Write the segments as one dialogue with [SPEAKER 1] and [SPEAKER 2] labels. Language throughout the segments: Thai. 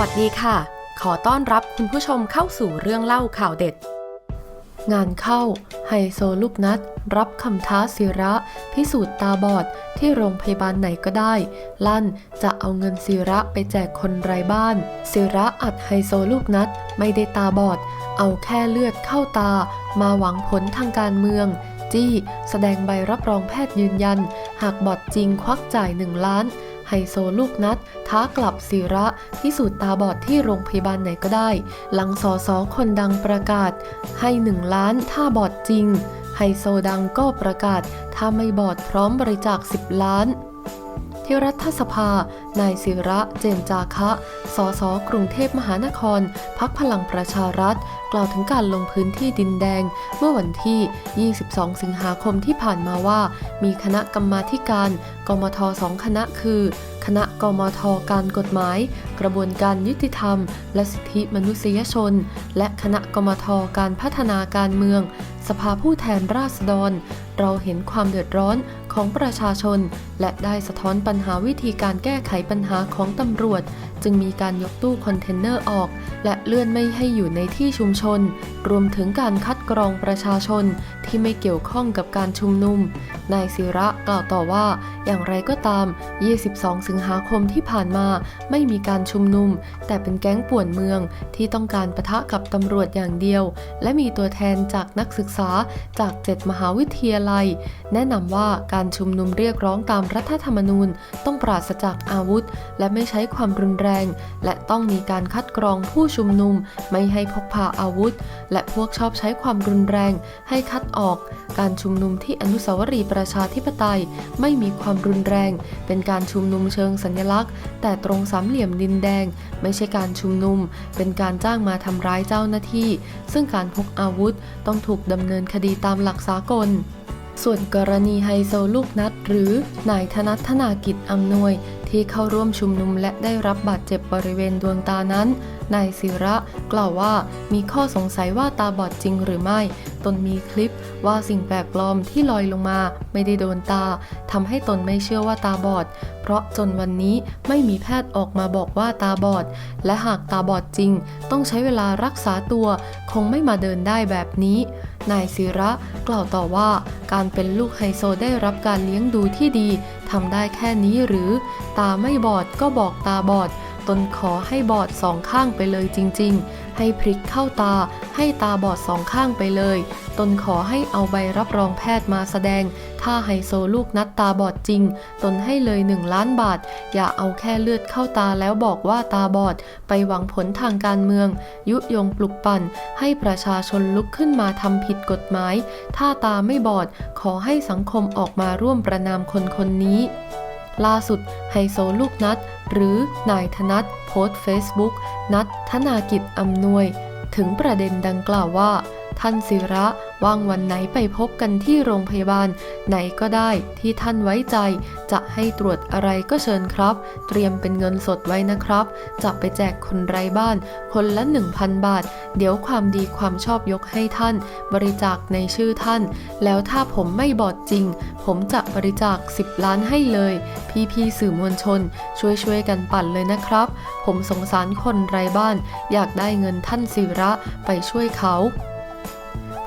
[SPEAKER 1] วัสดีค่ะ ขอต้อนรับคุณผู้ชมเข้าสู่เรื่องเล่าข่าวเด็ด งานเข้า ไฮโซลูกนัด รับคำท้าศิระ พิสูจน์ตาบอด ที่โรงพยาบาลไหนก็ได้ ลั่นจะเอาเงินศิระไปแจกคนไร้บ้าน ศิระอัดไฮโซลูกนัด ไม่ได้ตาบอด เอาแค่เลือดเข้าตา มาหวังผลทางการเมือง จี้ แสดงใบรับรองแพทย์ยืนยัน หากบอดจริงควักจ่ายหนึ่งล้าน ไฮโซลูกนัด ท้ากลับศิระพิสูจน์ตาบอดที่โรงพยาบาลไหนก็ได้ หลังสอสอคนดังประกาศ ให้หนึ่งล้านถ้าบอดจริง ไฮโซดังก็ประกาศ ถ้าไม่บอดพร้อมบริจาค 10 ล้านที่รัฐสภา นายศิระ เจนจาคะ สส กรุงเทพมหานคร พักพลังประชารัฐ กล่าวถึงการลงพื้นที่ดินแดง เมื่อวันที่ 22 สิงหาคมที่ผ่านมาว่า มีคณะกรรมาการ กมทสองคณะคือ คณะกมทการกฎหมาย กระบวนการยุติธรรม และสิทธิมนุษยชน และคณะกมทการพัฒนาการเมือง สภาผู้แทนราษฎร เราเห็นความเดือดร้อนของประชาชน และได้สะท้อนปัญหาวิธีการแก้ไขปัญหาของตำรวจ จึงมีการยกตู้คอนเทนเนอร์ออก และเลื่อนไม่ให้อยู่ในที่ชุมชน รวมถึงการคัดกรองประชาชนที่ไม่เกี่ยวข้องกับการชุมนุม นายศิระกล่าวต่อว่า อย่างไรก็ตาม 22 สิงหาคมที่ผ่านมาไม่มีการชุมนุม แต่เป็นแก๊งป่วนเมืองที่ต้องการประทะกับตำรวจอย่างเดียว และมีตัวแทนจากนักศึกษาจาก 7 มหาวิทยาลัย แนะนำว่าการชุมนุมเรียกร้องตามรัฐธรรมนูญ ต้องปราศจากอาวุธ และไม่ใช้ความรุนแรง และต้องมีการคัดกรองผู้ชุมนุม ไม่ให้พกพาอาวุธและพวกชอบใช้ความรุนแรง ให้คัดออก การชุมนุมที่อนุสาวรีย์ประชาธิปไตยไม่มีความรุนแรง เป็นการชุมนุมเชิงสัญลักษณ์ แต่ตรงสามเหลี่ยมดินแดง ไม่ใช่การชุมนุม เป็นการจ้างมาทำร้ายเจ้าหน้าที่ ซึ่งการพกอาวุธต้องถูกดำเนินคดีตามหลักสากลส่วนกรณีไฮโซลูกนัดหรือนายธนัทธนากิจอำนวย ที่เข้าร่วมชุมนุมและได้รับบาดเจ็บบริเวณดวงตานั้น นายศิระกล่าวว่ามีข้อสงสัยว่าตาบอดจริงหรือไม่ ตนมีคลิปว่าสิ่งแปลกปลอมที่ลอยลงมาไม่ได้โดนตาทำให้ตนไม่เชื่อว่าตาบอดเพราะจนวันนี้ไม่มีแพทย์ออกมาบอกว่าตาบอด และหากตาบอดจริง ต้องใช้เวลารักษาตัว คงไม่มาเดินได้แบบนี้ นายศิระกล่าวต่อว่า การเป็นลูกไฮโซได้รับการเลี้ยงดูที่ดีทำได้แค่นี้หรือ ตาไม่บอดก็บอกตาบอด ตนขอให้บอดสองข้างไปเลยจริง ๆ ให้พริกเข้าตา ให้ตาบอดสองข้างไปเลย ตนขอให้เอาใบรับรองแพทย์มาแสดง ถ้าไฮโซลูกนัดตาบอดจริง ตนให้เลยหนึ่งล้านบาท อย่าเอาแค่เลือดเข้าตาแล้วบอกว่าตาบอด ไปหวังผลทางการเมือง ยุยงปลุกปั่น ให้ประชาชนลุกขึ้นมาทำผิดกฎหมาย ถ้าตาไม่บอด ขอให้สังคมออกมาร่วมประนามคนคนนี้ ล่าสุดไฮโซลูกนัด หรือนายธนัทโพสต์เฟซบุ๊กนัดธนากิจอำนวย ถึงประเด็นดังกล่าวว่า ท่านศิระ ว่างวันไหนไปพบกันที่โรงพยาบาล ไหนก็ได้ที่ท่านไว้ใจ จะให้ตรวจอะไรก็เชิญครับ เตรียมเป็นเงินสดไว้นะครับ จะไปแจกคนไร้บ้าน คนละ 1,000 บาท เดี๋ยวความดีความชอบยกให้ท่าน บริจาคในชื่อท่าน แล้วถ้าผมไม่บอดจริง ผมจะบริจาค 10 ล้านให้เลย พี่ๆสื่อมวลชน ช่วยๆกันปั่นเลยนะครับ ผมสงสารคนไร้บ้าน อยากได้เงินท่านศิระไปช่วยเขา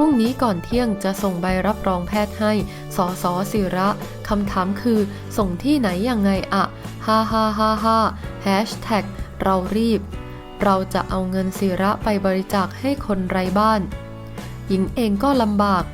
[SPEAKER 1] พรุ่งนี้ก่อนเที่ยงจะส่งใบรับรองแพทย์ให้ สสศิระ คำถามคือส่งที่ไหนยังไงอะฮ่าฮ่าฮ่าฮ่าแฮชแท็กเรารีบ เราจะเอาเงินศิระไปบริจาคให้คนไร้บ้าน หญิงเองก็ลำบาก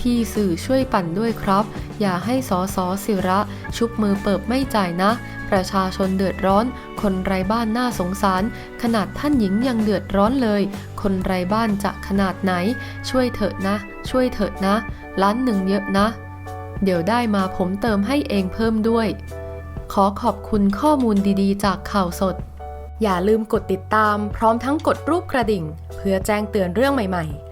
[SPEAKER 1] พี่ๆสื่อช่วยปั่นด้วยครับ อย่าให้สอสอศิระ ชุบมือเปิบไม่จ่ายนะ ประชาชนเดือดร้อน คนไร้บ้านน่าสงสาร ขนาดท่านหญิงยังเดือดร้อนเลย คนไร้บ้านจะขนาดไหน ช่วยเถอะนะ ช่วยเถอะนะ ล้านหนึ่งเยอะนะ เดี๋ยวได้มาผมเติมให้เองเพิ่มด้วย ขอขอบคุณข้อมูลดีๆ จากข่าวสด อย่าลืมกดติดตาม พร้อมทั้งกดรูปกระดิ่ง เพื่อแจ้งเตือนเรื่องใหม่ ๆ